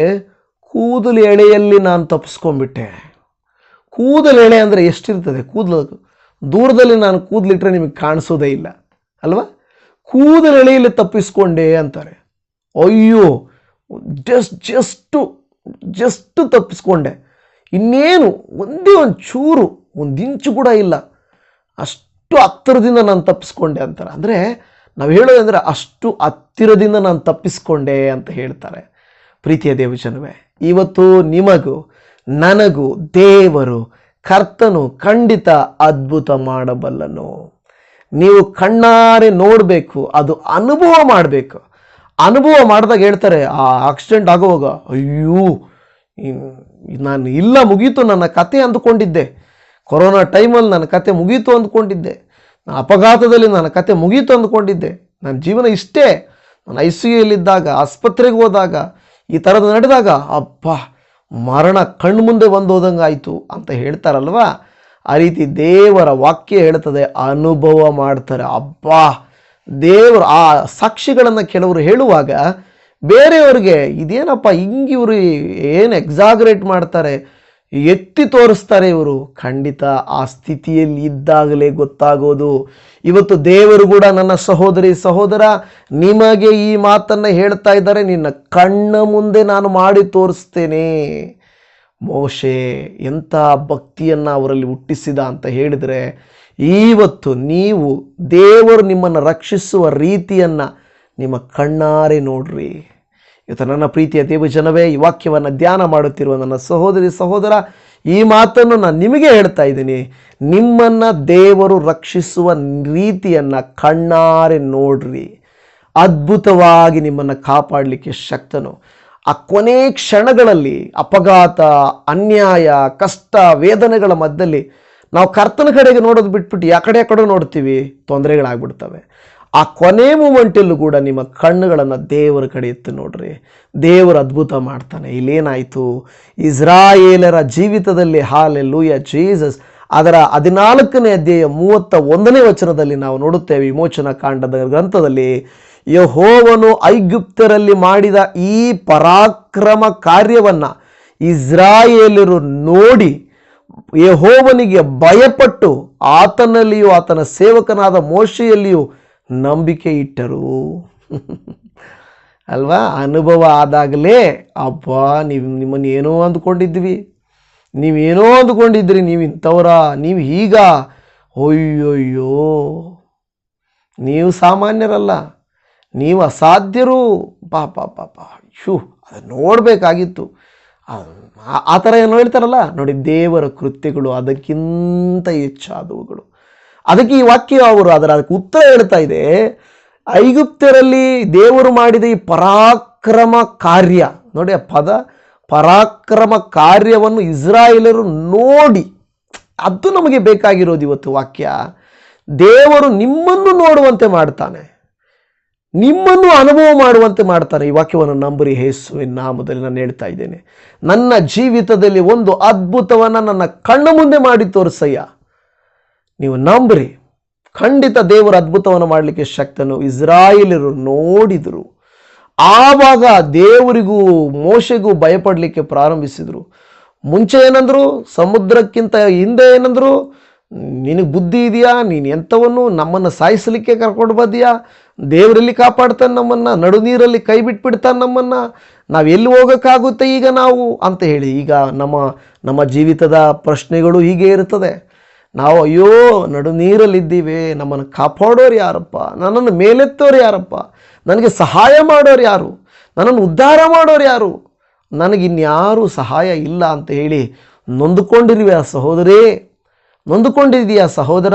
ಕೂದಲು ಎಳೆಯಲ್ಲಿ ನಾನು ತಪ್ಪಿಸ್ಕೊಂಡ್ಬಿಟ್ಟೆ ಕೂದಲು ಎಳೆ ಅಂದರೆ ಎಷ್ಟಿರ್ತದೆ? ಕೂದಲು ದೂರದಲ್ಲಿ ನಾನು ಕೂದಲಿಟ್ಟರೆ ನಿಮಗೆ ಕಾಣಿಸೋದೇ ಇಲ್ಲ, ಅಲ್ವಾ? ಕೂದಲು ಎಳೆಯಲ್ಲಿ ತಪ್ಪಿಸ್ಕೊಂಡೆ ಅಂತಾರೆ. ಅಯ್ಯೋ ಜಸ್ಟ್ ಜಸ್ಟು ಜಸ್ಟ್ ತಪ್ಪಿಸ್ಕೊಂಡೆ. ಇನ್ನೇನು, ಒಂದೇ ಒಂದು ಚೂರು, ಒಂದು ಇಂಚು ಕೂಡ ಇಲ್ಲ. ಅಷ್ಟು ಹತ್ತಿರದಿಂದ ನಾನು ತಪ್ಪಿಸ್ಕೊಂಡೆ ಅಂತಾರೆ. ಅಂದರೆ ನಾವು ಹೇಳೋದಂದರೆ ಅಷ್ಟು ಹತ್ತಿರದಿಂದ ನಾನು ತಪ್ಪಿಸ್ಕೊಂಡೆ ಅಂತ ಹೇಳ್ತಾರೆ. ಪ್ರೀತಿಯ ದೇವಜನವೇ, ಇವತ್ತು ನಿಮಗೂ, ನನಗೂ ದೇವರು, ಕರ್ತನು ಖಂಡಿತ ಅದ್ಭುತ ಮಾಡಬಲ್ಲನು. ನೀವು ಕಣ್ಣಾರೆ ನೋಡಬೇಕು, ಅದು ಅನುಭವ ಮಾಡಬೇಕು. ಅನುಭವ ಮಾಡಿದಾಗ ಹೇಳ್ತಾರೆ, ಆ ಆಕ್ಸಿಡೆಂಟ್ ಆಗುವಾಗ, ಅಯ್ಯೋ ನಾನು ಇಲ್ಲ ಮುಗೀತು, ನನ್ನ ಕತೆ ಅಂದುಕೊಂಡಿದ್ದೆ. ಕೊರೋನಾ ಟೈಮಲ್ಲಿ ನನ್ನ ಕತೆ ಮುಗೀತು ಅಂದ್ಕೊಂಡಿದ್ದೆ. ಅಪಘಾತದಲ್ಲಿ ನನ್ನ ಕತೆ ಮುಗೀತು ಅಂದ್ಕೊಂಡಿದ್ದೆ. ನನ್ನ ಜೀವನ ಇಷ್ಟೇ. ನಾನು ಐ ಸಿ ಯುಲ್ಲಿದ್ದಾಗ ಆಸ್ಪತ್ರೆಗೆ ಹೋದಾಗ, ಈ ಥರದ ನಡೆದಾಗ ಅಪ್ಪ ಮರಣ ಕಣ್ಣು ಮುಂದೆ ಬಂದು ಹೋದಂಗೆ ಆಯಿತು ಅಂತ ಹೇಳ್ತಾರಲ್ವಾ? ಆ ರೀತಿ ದೇವರ ವಾಕ್ಯ ಹೇಳ್ತದೆ, ಅನುಭವ ಮಾಡ್ತಾರೆ. ಅಬ್ಬಾ ದೇವರು ಆ ಸಾಕ್ಷಿಗಳನ್ನು ಕೆಲವರು ಹೇಳುವಾಗ ಬೇರೆಯವ್ರಿಗೆ ಇದೇನಪ್ಪ ಹಿಂಗೆ ಇವರು ಏನು ಎಕ್ಸಾಗ್ರೇಟ್ ಮಾಡ್ತಾರೆ, ಎತ್ತಿ ತೋರಿಸ್ತಾರೆ ಇವರು. ಖಂಡಿತ ಆ ಸ್ಥಿತಿಯಲ್ಲಿ ಇದ್ದಾಗಲೇ ಗೊತ್ತಾಗೋದು. ಇವತ್ತು ದೇವರು ಕೂಡ ನನ್ನ ಸಹೋದರಿ ಸಹೋದರ, ನಿಮಗೆ ಈ ಮಾತನ್ನು ಹೇಳ್ತಾ ಇದ್ದಾರೆ, ನಿನ್ನ ಕಣ್ಣ ಮುಂದೆ ನಾನು ಮಾಡಿ ತೋರಿಸ್ತೇನೆ. ಮೋಶೆ ಎಂಥ ಭಕ್ತಿಯನ್ನು ಅವರಲ್ಲಿ ಹುಟ್ಟಿಸಿದ ಅಂತ ಹೇಳಿದರೆ ಇವತ್ತು ನೀವು ದೇವರು ನಿಮ್ಮನ್ನು ರಕ್ಷಿಸುವ ರೀತಿಯನ್ನು ನಿಮ್ಮ ಕಣ್ಣಾರೆ ನೋಡ್ರಿ. ಇವತ್ತು ನನ್ನ ಪ್ರೀತಿಯ ದೇವಜನವೇ ಈ ವಾಕ್ಯವನ್ನು ಧ್ಯಾನ ಮಾಡುತ್ತಿರುವ ನನ್ನ ಸಹೋದರಿ, ಸಹೋದರ, ಈ ಮಾತನ್ನು ನಾನು ನಿಮಗೆ ಹೇಳ್ತಾ ಇದ್ದೀನಿ. ನಿಮ್ಮನ್ನು ದೇವರು ರಕ್ಷಿಸುವ ರೀತಿಯನ್ನು ಕಣ್ಣಾರೆ ನೋಡ್ರಿ. ಅದ್ಭುತವಾಗಿ ನಿಮ್ಮನ್ನು ಕಾಪಾಡಲಿಕ್ಕೆ ಶಕ್ತನು. ಆ ಕೊನೆ ಕ್ಷಣಗಳಲ್ಲಿ ಅಪಘಾತ, ಅನ್ಯಾಯ, ಕಷ್ಟ, ವೇದನೆಗಳ ಮಧ್ಯದಲ್ಲಿ ನಾವು ಕರ್ತನ ಕಡೆಗೆ ನೋಡೋದು ಬಿಟ್ಬಿಟ್ಟು ಯಾ ಕಡೆ, ಆ ಕಡೆ ನೋಡ್ತೀವಿ, ತೊಂದರೆಗಳಾಗ್ಬಿಡ್ತವೆ. ಆ ಕೊನೆ ಮೂಮೆಂಟಲ್ಲೂ ಕೂಡ ನಿಮ್ಮ ಕಣ್ಣುಗಳನ್ನು ದೇವರ ಕಡೆ ಎತ್ತು ನೋಡ್ರಿ. ದೇವರು ಅದ್ಭುತ ಮಾಡ್ತಾನೆ. ಇಲ್ಲೇನಾಯಿತು? ಇಸ್ರಾಯೇಲರ ಜೀವಿತದಲ್ಲಿ ಹಾಲೆಲ್ಲೂಯ ಜೀಸಸ್, ಅದರ ಹದಿನಾಲ್ಕನೇ ಅಧ್ಯಾಯ ಮೂವತ್ತ ಒಂದನೇ ವಚನದಲ್ಲಿ ನಾವು ನೋಡುತ್ತೇವೆ, ವಿಮೋಚನಾ ಕಾಂಡದ ಗ್ರಂಥದಲ್ಲಿ, ಯಹೋವನು ಐಗುಪ್ತರಲ್ಲಿ ಮಾಡಿದ ಈ ಪರಾಕ್ರಮ ಕಾರ್ಯವನ್ನು ಇಸ್ರಾಯೇಲರು ನೋಡಿ ಯಹೋವನಿಗೆ ಭಯಪಟ್ಟು ಆತನಲ್ಲಿಯೂ ಆತನ ಸೇವಕನಾದ ಮೋಶೆಯಲ್ಲಿಯೂ ನಂಬಿಕೆ ಇಟ್ಟರು. [laughs] ಅಲ್ವಾ? ಅನುಭವ ಆದಾಗಲೇ, ಅಬ್ಬ, ನೀವು ನಿಮ್ಮನ್ನು ಏನೋ ಅಂದ್ಕೊಂಡಿದ್ವಿ ನೀವೇನೋ ಅಂದ್ಕೊಂಡಿದ್ರಿ ನೀವು ಇಂಥವ್ರ, ನೀವು ಈಗ, ಅಯ್ಯೋಯ್ಯೋ. ನೀವು ಸಾಮಾನ್ಯರಲ್ಲ. ನೀವು ಅಸಾಧ್ಯರು. ಪಾಪ ಪಾಪ ಶೂ ಅದು ನೋಡಬೇಕಾಗಿತ್ತು. ಆ- ಥರ ಏನು ಹೇಳ್ತಾರಲ್ಲ, ನೋಡಿ ದೇವರ ಕೃತ್ಯಗಳು ಅದಕ್ಕಿಂತ ಹೆಚ್ಚಾದವುಗಳು. ಅದಕ್ಕೆ ಈ ವಾಕ್ಯ ಅವರು ಅದರ ಅದಕ್ಕೆ ಉತ್ತರ ಹೇಳ್ತಾ ಇದೆ ಐಗುಪ್ತರಲ್ಲಿ ದೇವರು ಮಾಡಿದ ಈ ಪರಾಕ್ರಮ ಕಾರ್ಯ, ನೋಡಿ ಆ ಪದ, ಪರಾಕ್ರಮ ಕಾರ್ಯವನ್ನು ಇಸ್ರಾಯೇಲರು ನೋಡಿ, ಅದು ನಮಗೆ ಬೇಕಾಗಿರೋದು ಇವತ್ತು ವಾಕ್ಯ. ದೇವರು ನಿಮ್ಮನ್ನು ನೋಡುವಂತೆ ಮಾಡ್ತಾನೆ. ನಿಮ್ಮನ್ನು ಅನುಭವ ಮಾಡುವಂತೆ ಮಾಡ್ತಾನೆ ಈ ವಾಕ್ಯವನ್ನು ನಂಬರಿ ಹೇಸುವಿನ ನಾಮದಲ್ಲಿ ನಾನು ಹೇಳ್ತಾ ಇದ್ದೇನೆ. ನನ್ನ ಜೀವಿತದಲ್ಲಿ ಒಂದು ಅದ್ಭುತವನ್ನು ನನ್ನ ಕಣ್ಣ ಮುಂದೆ ಮಾಡಿ ತೋರಿಸಯ್ಯ. ನೀವು ನಂಬ್ರಿ. ಖಂಡಿತ ದೇವರ ಅದ್ಭುತವನ್ನು ಮಾಡಲಿಕ್ಕೆ ಶಕ್ತನು. ಇಸ್ರಾಯೇಲರು ನೋಡಿದರು. ಆವಾಗ ದೇವರಿಗೂ ಮೋಶೆಗೂ ಭಯಪಡಲಿಕ್ಕೆ ಪ್ರಾರಂಭಿಸಿದರು. ಮುಂಚೆ ಏನಂದ್ರು? ಸಮುದ್ರಕ್ಕಿಂತ ಹಿಂದೆ ಏನಂದ್ರು? ನಿನಗೆ ಬುದ್ಧಿ ಇದೆಯಾ? ನೀನು ಎಂಥವನ್ನು? ನಮ್ಮನ್ನು ಸಾಯಿಸಲಿಕ್ಕೆ ಕರ್ಕೊಂಡು ಬಂದಿಯಾ? ದೇವರಲ್ಲಿ ಕಾಪಾಡ್ತಾನೆ ನಮ್ಮನ್ನು, ನಡು ನೀರಲ್ಲಿ ಕೈ ಬಿಟ್ಬಿಡ್ತಾನೆ ನಮ್ಮನ್ನು. ನಾವು ಎಲ್ಲಿ ಹೋಗೋಕ್ಕಾಗುತ್ತೆ ಈಗ ನಾವು ಅಂತ ಹೇಳಿ, ಈಗ ನಮ್ಮ ನಮ್ಮ ಜೀವಿತದ ಪ್ರಶ್ನೆಗಳು ಹೀಗೆ ಇರ್ತದೆ. ನಾವು ಅಯ್ಯೋ, ನಡು ನೀರಲ್ಲಿದ್ದೀವಿ ನಮ್ಮನ್ನು ಕಾಪಾಡೋರು ಯಾರಪ್ಪ? ನನ್ನನ್ನು ಮೇಲೆತ್ತೋರು ಯಾರಪ್ಪ? ನನಗೆ ಸಹಾಯ ಮಾಡೋರು ಯಾರು? ನನ್ನನ್ನು ಉದ್ಧಾರ ಮಾಡೋರು ಯಾರು? ನನಗಿನ್ಯಾರೂ ಸಹಾಯ ಇಲ್ಲ ಅಂತ ಹೇಳಿ ನೊಂದುಕೊಂಡಿರುವೆ ಸಹೋದರೇ? ನೊಂದುಕೊಂಡಿದ್ದೀಯಾ ಸಹೋದರ?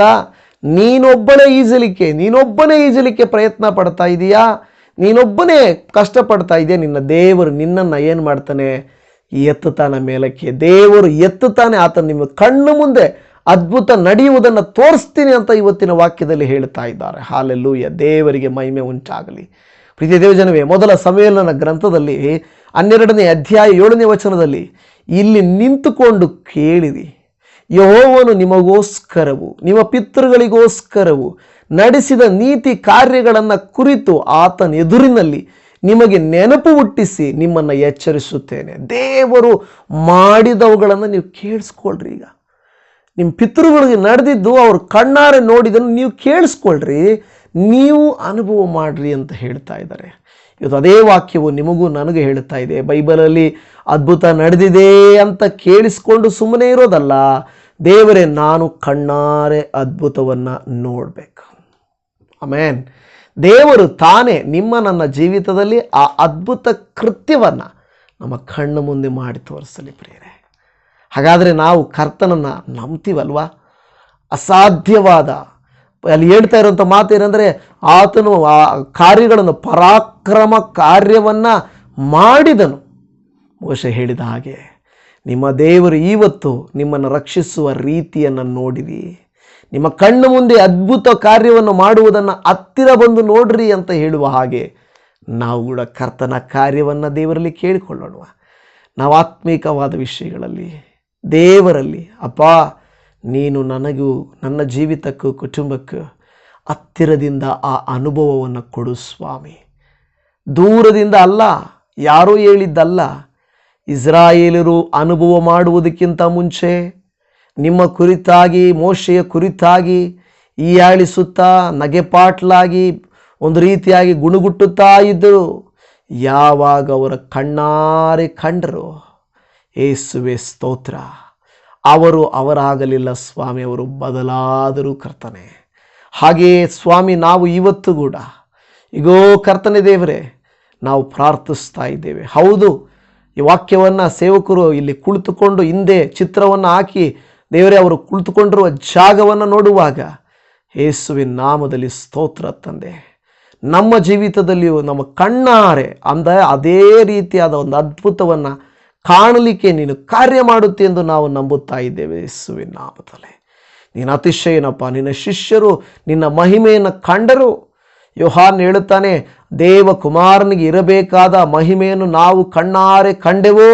ನೀನೊಬ್ಬನೇ ಈಜಲಿಕ್ಕೆ ನೀನೊಬ್ಬನೇ ಈಜಲಿಕ್ಕೆ ಪ್ರಯತ್ನ ಪಡ್ತಾ ಇದೀಯಾ? ನೀನೊಬ್ಬನೇ ಕಷ್ಟಪಡ್ತಾ ಇದೆಯಾ? ನಿನ್ನ ದೇವರು ನಿನ್ನನ್ನು ಏನು ಮಾಡ್ತಾನೆ? ಎತ್ತುತ್ತಾನೆ ಮೇಲಕ್ಕೆ. ದೇವರು ಎತ್ತುತ್ತಾನೆ ಆತ ನಿಮ್ಮ ಕಣ್ಣು ಮುಂದೆ ಅದ್ಭುತ ನಡೆಯುವುದನ್ನು ತೋರಿಸ್ತೀನಿ ಅಂತ ಇವತ್ತಿನ ವಾಕ್ಯದಲ್ಲಿ ಹೇಳ್ತಾ ಇದ್ದಾರೆ. ಹಾಲೆಲ್ಲೂಯ ದೇವರಿಗೆ ಮಹಿಮೆ ಉಂಟಾಗಲಿ. ಪ್ರೀತಿ ದೇವಜನವೇ, ಮೊದಲ ಸಮ್ಮೇಳನ ಗ್ರಂಥದಲ್ಲಿ ಹನ್ನೆರಡನೇ ಅಧ್ಯಾಯ ಏಳನೇ ವಚನದಲ್ಲಿ ಇಲ್ಲಿ ನಿಂತುಕೊಂಡು ಕೇಳಿರಿ. ಯಹೋವನು ನಿಮಗೋಸ್ಕರವು, ನಿಮ್ಮ ಪಿತೃಗಳಿಗೋಸ್ಕರವು ನಡೆಸಿದ ನೀತಿ ಕಾರ್ಯಗಳನ್ನು ಕುರಿತು ಆತನ ಎದುರಿನಲ್ಲಿ ನಿಮಗೆ ನೆನಪು ಹುಟ್ಟಿಸಿ ನಿಮ್ಮನ್ನು ಎಚ್ಚರಿಸುತ್ತೇನೆ. ದೇವರು ಮಾಡಿದವುಗಳನ್ನು ನೀವು ಕೇಳಿಸ್ಕೊಳ್ರಿ ಈಗ. ನಿಮ್ಮ ಪಿತೃಗಳಿಗೆ ನಡೆದಿದ್ದು ಅವ್ರು ಕಣ್ಣಾರೆ ನೋಡಿದನ್ನು ನೀವು ಕೇಳಿಸ್ಕೊಳ್ರಿ, ನೀವು ಅನುಭವ ಮಾಡ್ರಿ ಅಂತ ಹೇಳ್ತಾ ಇದ್ದಾರೆ. ಇವತ್ತು ಅದೇ ವಾಕ್ಯವು ನಿಮಗೂ ನನಗೆ ಹೇಳ್ತಾ ಇದೆ. ಬೈಬಲಲ್ಲಿ ಅದ್ಭುತ ನಡೆದಿದೆ ಅಂತ ಕೇಳಿಸ್ಕೊಂಡು ಸುಮ್ಮನೆ ಇರೋದಲ್ಲ ದೇವರೇ, ನಾನು ಕಣ್ಣಾರೆ ಅದ್ಭುತವನ್ನು ನೋಡಬೇಕು. ಆಮೇನ್. ದೇವರು ತಾನೇ ನಿಮ್ಮ ನನ್ನ ಜೀವಿತದಲ್ಲಿ ಆ ಅದ್ಭುತ ಕೃತ್ಯವನ್ನು ನಮ್ಮ ಕಣ್ಣು ಮುಂದೆ ಮಾಡಿ ತೋರಿಸಲಿ ಪ್ರಿಯರೇ. ಹಾಗಾದರೆ ನಾವು ಕರ್ತನನ್ನು ನಂಬ್ತೀವಲ್ವಾ? ಅಸಾಧ್ಯವಾದ. ಅಲ್ಲಿ ಹೇಳ್ತಾ ಇರುವಂಥ ಮಾತು ಏನಂದರೆ ಆತನು ಆ ಕಾರ್ಯಗಳನ್ನು, ಪರಾಕ್ರಮ ಕಾರ್ಯವನ್ನು ಮಾಡಿದನು. ಮೋಶೆ ಹೇಳಿದ ಹಾಗೆ. ನಿಮ್ಮ ದೇವರು ಇವತ್ತು ನಿಮ್ಮನ್ನು ರಕ್ಷಿಸುವ ರೀತಿಯನ್ನು ನೋಡಿರಿ. ನಿಮ್ಮ ಕಣ್ಣು ಮುಂದೆ ಅದ್ಭುತ ಕಾರ್ಯವನ್ನು ಮಾಡುವುದನ್ನು ಹತ್ತಿರ ಬಂದು ನೋಡ್ರಿ ಅಂತ ಹೇಳುವ ಹಾಗೆ ನಾವು ಕೂಡ ಕರ್ತನ ಕಾರ್ಯವನ್ನು ದೇವರಲ್ಲಿ ಕೇಳಿಕೊಳ್ಳೋಣ ನಾವು ಆತ್ಮೀಕವಾದ ವಿಷಯಗಳಲ್ಲಿ, ದೇವರಲ್ಲಿ, ಅಪ್ಪ, ನೀನು ನನಗೂ, ನನ್ನ ಜೀವಿತಕ್ಕೂ, ಕುಟುಂಬಕ್ಕೂ ಹತ್ತಿರದಿಂದ ಆ ಅನುಭವವನ್ನು ಕೊಡು ಸ್ವಾಮಿ. ದೂರದಿಂದ ಅಲ್ಲ, ಯಾರೂ ಹೇಳಿದ್ದಲ್ಲ ಇಸ್ರಾಯೇಲರು ಅನುಭವ ಮಾಡುವುದಕ್ಕಿಂತ ಮುಂಚೆ ನಿಮ್ಮ ಕುರಿತಾಗಿ, ಮೋಶೆಯ ಕುರಿತಾಗಿ ಈ ಆಳಿಸುತ್ತಾ, ನಗೆಪಾಟ್ಲಾಗಿ ಒಂದು ರೀತಿಯಾಗಿ ಗುಣಗುಟ್ಟುತ್ತಾ ಇದ್ದರು. ಯಾವಾಗ ಅವರ ಕಣ್ಣಾರೆ ಕಂಡರು? ಏಸುವೆ ಸ್ತೋತ್ರ. ಅವರು ಅವರಾಗಲಿಲ್ಲ ಸ್ವಾಮಿ, ಅವರು ಬದಲಾದರೂ ಕರ್ತನೆ. ಹಾಗೆಯೇ ಸ್ವಾಮಿ, ನಾವು ಇವತ್ತು ಕೂಡ. ಈಗೋ ಕರ್ತನೆ ದೇವರೇ, ನಾವು ಪ್ರಾರ್ಥಿಸ್ತಾ ಇದ್ದೇವೆ. ಹೌದು ಈ ವಾಕ್ಯವನ್ನು ಸೇವಕರು ಇಲ್ಲಿ ಕುಳಿತುಕೊಂಡು ಹಿಂದೆ ಚಿತ್ರವನ್ನು ಹಾಕಿ ದೇವರೇ, ಅವರು ಕುಳಿತುಕೊಂಡಿರುವ ಜಾಗವನ್ನು ನೋಡುವಾಗ ಯೇಸುವಿನ ನಾಮದಲ್ಲಿ ಸ್ತೋತ್ರ ತಂದೆ. ನಮ್ಮ ಜೀವಿತದಲ್ಲಿಯೂ ನಮ್ಮ ಕಣ್ಣಾರೆ ಅಂದ ಅದೇ ರೀತಿಯಾದ ಒಂದು ಅದ್ಭುತವನ್ನು ಕಾಣಲಿಕ್ಕೆ ನೀನು ಕಾರ್ಯ ಮಾಡುತ್ತೆ ಎಂದು ನಾವು ನಂಬುತ್ತಾ ಇದ್ದೇವೆ ಯೇಸುವಿನ ನಾಮದಲ್ಲಿ. ನೀನು ಅತಿಶಯನಪ್ಪ, ನಿನ್ನ ಶಿಷ್ಯರು, ನಿನ್ನ ಮಹಿಮೆಯನ್ನು ಕಂಡರು. ಯೋಹಾನ್ ಹೇಳುತ್ತಾನೆ, ದೇವಕುಮಾರನಿಗೆ ಇರಬೇಕಾದ ಮಹಿಮೆಯನ್ನು ನಾವು ಕಣ್ಣಾರೆ ಕಂಡೆವು.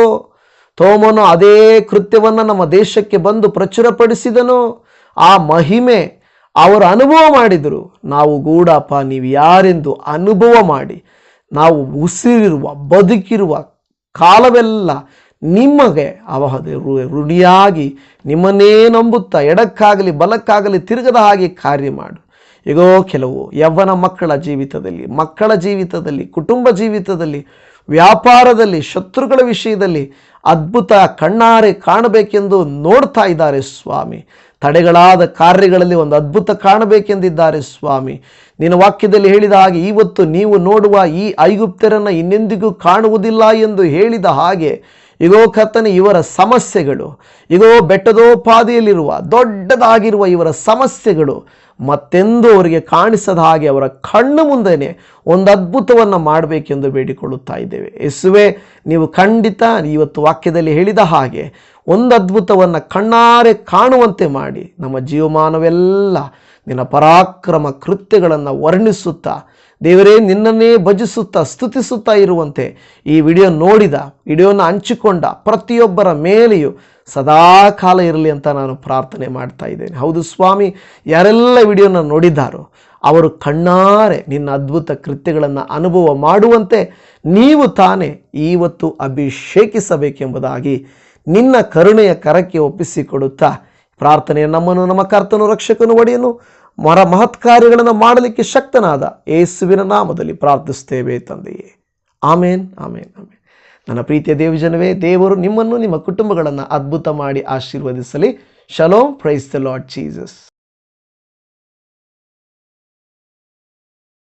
ತೋಮನು ಅದೇ ಕೃತ್ಯವನ್ನು ನಮ್ಮ ದೇಶಕ್ಕೆ ಬಂದು ಪ್ರಚುರಪಡಿಸಿದನು. ಆ ಮಹಿಮೆ ಅವರು ಅನುಭವ ಮಾಡಿದರು. ನಾವು ಗೂಡಪ್ಪ, ನೀವು ಯಾರೆಂದು ಅನುಭವ ಮಾಡಿ, ನಾವು ಉಸಿರಿರುವ, ಬದುಕಿರುವ ಕಾಲವೆಲ್ಲ ನಿಮಗೆ ಅವಹದೆ ಋಣಿಯಾಗಿ ನಿಮ್ಮನ್ನೇ ನಂಬುತ್ತಾ, ಎಡಕ್ಕಾಗಲಿ, ಬಲಕ್ಕಾಗಲಿ, ತಿರುಗದ ಹಾಗೆ ಕಾರ್ಯ ಮಾಡು. ಈಗೋ ಕೆಲವು ಯವ್ವನ ಮಕ್ಕಳ ಜೀವಿತದಲ್ಲಿ ಮಕ್ಕಳ ಜೀವಿತದಲ್ಲಿ, ಕುಟುಂಬ ಜೀವಿತದಲ್ಲಿ, ವ್ಯಾಪಾರದಲ್ಲಿ, ಶತ್ರುಗಳ ವಿಷಯದಲ್ಲಿ ಅದ್ಭುತ ಕಣ್ಣಾರೆ ಕಾಣಬೇಕೆಂದು ನೋಡ್ತಾ ಇದ್ದಾರೆ ಸ್ವಾಮಿ. ತಡೆಗಳಾದ ಕಾರ್ಯಗಳಲ್ಲಿ ಒಂದು ಅದ್ಭುತ ಕಾಣಬೇಕೆಂದಿದ್ದಾರೆ ಸ್ವಾಮಿ. ನಿನ್ನ ವಾಕ್ಯದಲ್ಲಿ ಹೇಳಿದ ಹಾಗೆ ಇವತ್ತು ನೀವು ನೋಡುವ ಈ ಐಗುಪ್ತರನ್ನು ಇನ್ನೆಂದಿಗೂ ಕಾಣುವುದಿಲ್ಲ ಎಂದು ಹೇಳಿದ ಹಾಗೆ ಇಗೋ ಕತ್ತನೆ ಇವರ ಸಮಸ್ಯೆಗಳು, ಇಗೋ ಬೆಟ್ಟದೋಪಾದಿಯಲ್ಲಿರುವ, ದೊಡ್ಡದಾಗಿರುವ ಇವರ ಸಮಸ್ಯೆಗಳು ಮತ್ತೆಂದು ಅವರಿಗೆ ಕಾಣಿಸದ ಹಾಗೆ ಅವರ ಕಣ್ಣು ಮುಂದೆನೆ ಒಂದು ಅದ್ಭುತವನ್ನು ಮಾಡಬೇಕೆಂದು ಬೇಡಿಕೊಳ್ಳುತ್ತಾ ಇದ್ದೇವೆ. ಯೇಸುವೆ, ನೀವು ಖಂಡಿತ ಇವತ್ತು ವಾಕ್ಯದಲ್ಲಿ ಹೇಳಿದ ಹಾಗೆ ಒಂದು ಅದ್ಭುತವನ್ನು ಕಣ್ಣಾರೆ ಕಾಣುವಂತೆ ಮಾಡಿ ನಮ್ಮ ಜೀವಮಾನವೆಲ್ಲ ನಿನ್ನ ಪರಾಕ್ರಮ ಕೃತ್ಯಗಳನ್ನು ವರ್ಣಿಸುತ್ತಾ ದೇವರೇ, ನಿನ್ನನ್ನೇ ಭಜಿಸುತ್ತಾ, ಸ್ತುತಿಸುತ್ತಾ ಇರುವಂತೆ ಈ ವಿಡಿಯೋ ನೋಡಿದ, ವಿಡಿಯೋನ ಹಂಚಿಕೊಂಡ ಪ್ರತಿಯೊಬ್ಬರ ಮೇಲೆಯೂ ಸದಾ ಕಾಲ ಇರಲಿ ಅಂತ ನಾನು ಪ್ರಾರ್ಥನೆ ಮಾಡ್ತಾ ಇದ್ದೇನೆ. ಹೌದು ಸ್ವಾಮಿ, ಯಾರೆಲ್ಲ ವಿಡಿಯೋನ ನೋಡಿದ್ದಾರೋ, ಅವರು ಕಣ್ಣಾರೆ ನಿನ್ನ ಅದ್ಭುತ ಕೃತ್ಯಗಳನ್ನು ಅನುಭವ ಮಾಡುವಂತೆ ನೀವು ತಾನೇ ಇವತ್ತು ಅಭಿಷೇಕಿಸಬೇಕೆಂಬುದಾಗಿ ನಿನ್ನ ಕರುಣೆಯ ಕರಕ್ಕೆ ಒಪ್ಪಿಸಿಕೊಡುತ್ತಾ ಪ್ರಾರ್ಥನೆಯ ನಮ್ಮನ್ನು, ನಮ್ಮ ಕರ್ತನು, ರಕ್ಷಕನು ಒಡೆಯನು. ಮರ ಮಹತ್ ಕಾರ್ಯಗಳನ್ನು ಮಾಡಲಿಕ್ಕೆ ಶಕ್ತನಾದ ಯೇಸುವಿನ ನಾಮದಲ್ಲಿ ಪ್ರಾರ್ಥಿಸ್ತೇವೆ ತಂದೆಯೇ. ಆಮೇನ್ ಆಮೇನ್ ಆಮೇನ್. ನನ್ನ ಪ್ರೀತಿಯ ದೇವಜನವೇ ದೇವರು ನಿಮ್ಮನ್ನು ನಿಮ್ಮ ಕುಟುಂಬಗಳನ್ನು ಅದ್ಭುತ ಮಾಡಿ ಆಶೀರ್ವದಿಸಲಿ. Shalom, praise the Lord Jesus.